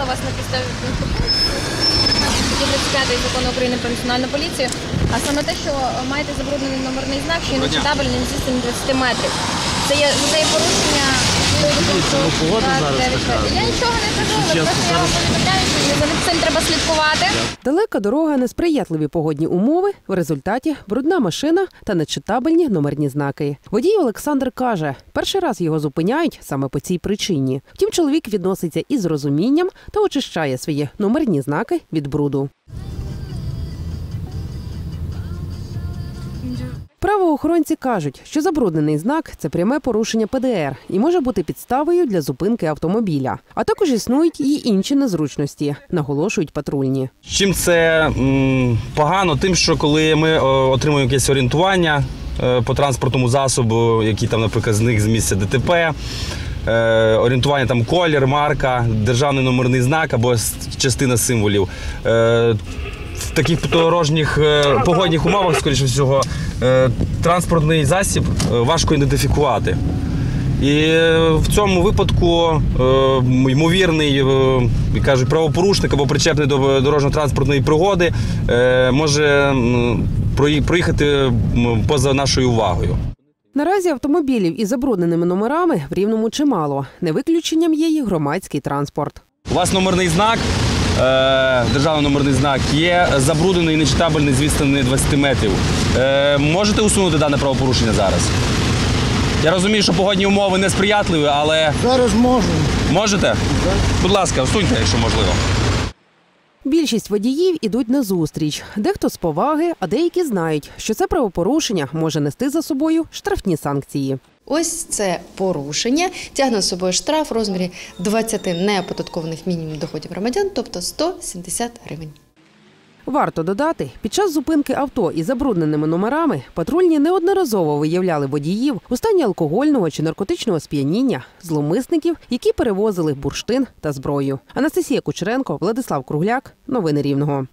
зупинила вас на підставі пункту 35 закону України про національну поліцію, а саме те, що маєте забруднений номерний знак, що є нечитабельним зі 20 метрів. Це є це є порушення. Ну, погода зараз така. Я нічого не кажу, просто я вам повідомляю, що за цим треба слідкувати. Далека дорога, несприятливі погодні умови. В результаті брудна машина та нечитабельні номерні знаки. Водій Олександр каже, перший раз його зупиняють саме по цій причині. Втім, чоловік відноситься із розумінням та очищає свої номерні знаки від бруду. Правоохоронці кажуть, що забруднений знак це пряме порушення ПДР і може бути підставою для зупинки автомобіля. А також існують і інші незручності, наголошують патрульні. Чим це погано? Тим, що коли ми е, отримуємо якесь орієнтування е, по транспортному засобу, який там, наприклад, зник з місця ДТП, е, орієнтування там колір, марка, державний номерний знак або частина символів. В таких подорожніх е, погодних умовах, скоріше всього, е, транспортний засіб е, важко ідентифікувати. І в цьому випадку ймовірний як кажуть, правопорушник або причепний до дорожньо-транспортної пригоди може проїхати поза нашою увагою. Наразі автомобілів із забрудненими номерами в рівному чимало. Не виключенням є і громадський транспорт. У вас номерний знак, державний номерний знак, є забруднений і нечитабельний з відстані 20 метрів. Е, можете усунути дане правопорушення зараз? Я розумію, що погодні умови несприятливі, але Зараз можу. можете? Будь ласка, усуньте, якщо можливо. Більшість водіїв ідуть на зустріч. Дехто з поваги, а деякі знають, що це правопорушення може нести за собою штрафні санкції. Ось це порушення тягне з собою штраф в розмірі 20 неоподаткованих мінімум доходів громадян, тобто 170 гривень. Варто додати, під час зупинки авто із забрудненими номерами патрульні неодноразово виявляли водіїв у стані алкогольного чи наркотичного сп'яніння, зловмисників, які перевозили бурштин та зброю. Анастасія Кучеренко, Владислав Кругляк. Новини Рівного.